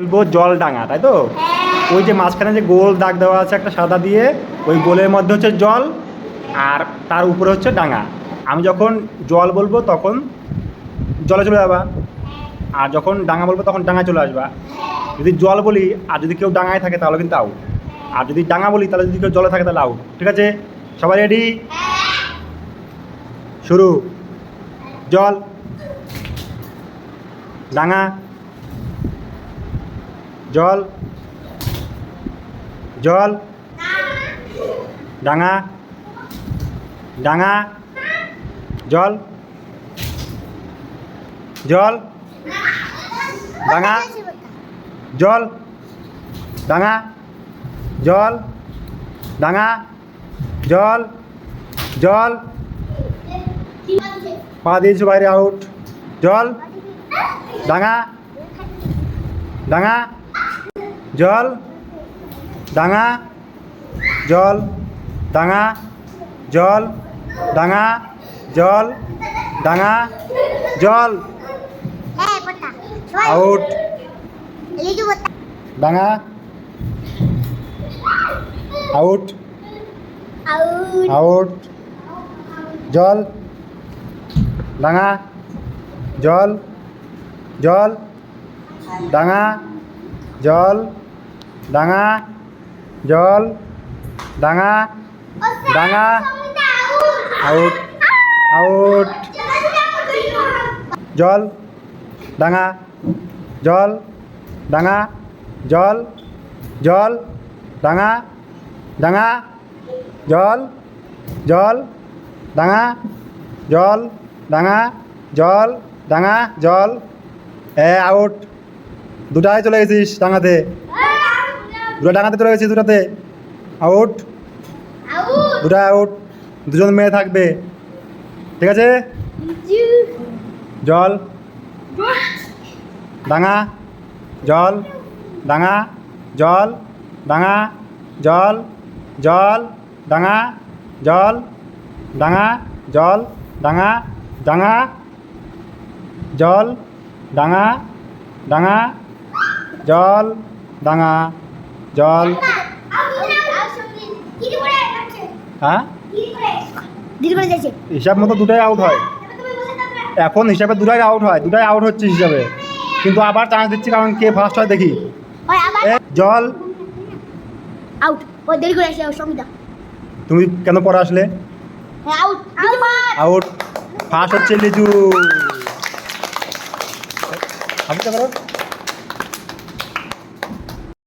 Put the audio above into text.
বলব জল ডাঙা তাই তো? ওই যে মাঝখানে যে গোল দাগ দেওয়া আছে একটা সাদা দিয়ে ওই গোলের মধ্যে হচ্ছে জল আর তার উপরে হচ্ছে ডাঙা। আমি যখন জল বলব তখন জলে চলে যাবা। আর যখন ডাঙা বলব তখন ডাঙায় চলে আসবা। যদি জল বলি আর যদি কেউ ডাঙায় থাকে তাহলে কিন্তু আউট আর যদি ডাঙা বলি তাহলে যদি কেউ জলে থাকে তাহলে আউট ঠিক আছে? সবাই রেডি শুরু। জল। ডাঙা। জল। জল। ডাঙা। ডাঙা। জল। জল। ডাঙা। জল। ডাঙা। জল। ডাঙা। জল। জল। পা দিয়েছ বাইরে আউট জল। ডাঙা। ডাঙা। জল, ডাঙা জল ডাঙা জল ডাঙা জল ডাঙা, জল। হ্যাঁ পড়তা সবাই আউট লিখে পড়তা ডাঙা। আউট আউট আউট জল, ডাঙা, জল জল, ডাঙা, জল। ডাঙা জল ডাঙা ডাঙা আউট আউট জল ডাঙা জল ডাঙা জল জল ডাঙা ডাঙা জল জল ডাঙা জল ডাঙা জল ডাঙা জল। এ আউট। দুটায় চলে গেছিস ডাঙাতে। দুটো ডাঙাতে চলে গেছিস দুটাতে। আউট আউট দুটা আউট দুজন মেয়ে থাকবে। ঠিক আছে? জল। ডাঙা। জল। ডাঙা। জল। ডাঙা। জল। জল। ডাঙা। জল। ডাঙা। জল। ডাঙা। ডাঙা। জল। ডাঙা। ডাঙা। জল। ডাঙা। জল। হ্যাঁ? হিসাব মতো দুটাই আউট হয়। এখন হিসাবে দুটাই আউট হয় দুটাই আউট হচ্ছে হিসাবে। কিন্তু আবার চান্স দিচ্ছি কারণ কে ফার্স্ট হয় দেখি। জল। আউট ও দেরি করে আসে সঙ্গীতা। তুমি কেন পরে আসলে? আউট আউট ফার্স্ট হচ্ছে লিজু। আপনি করো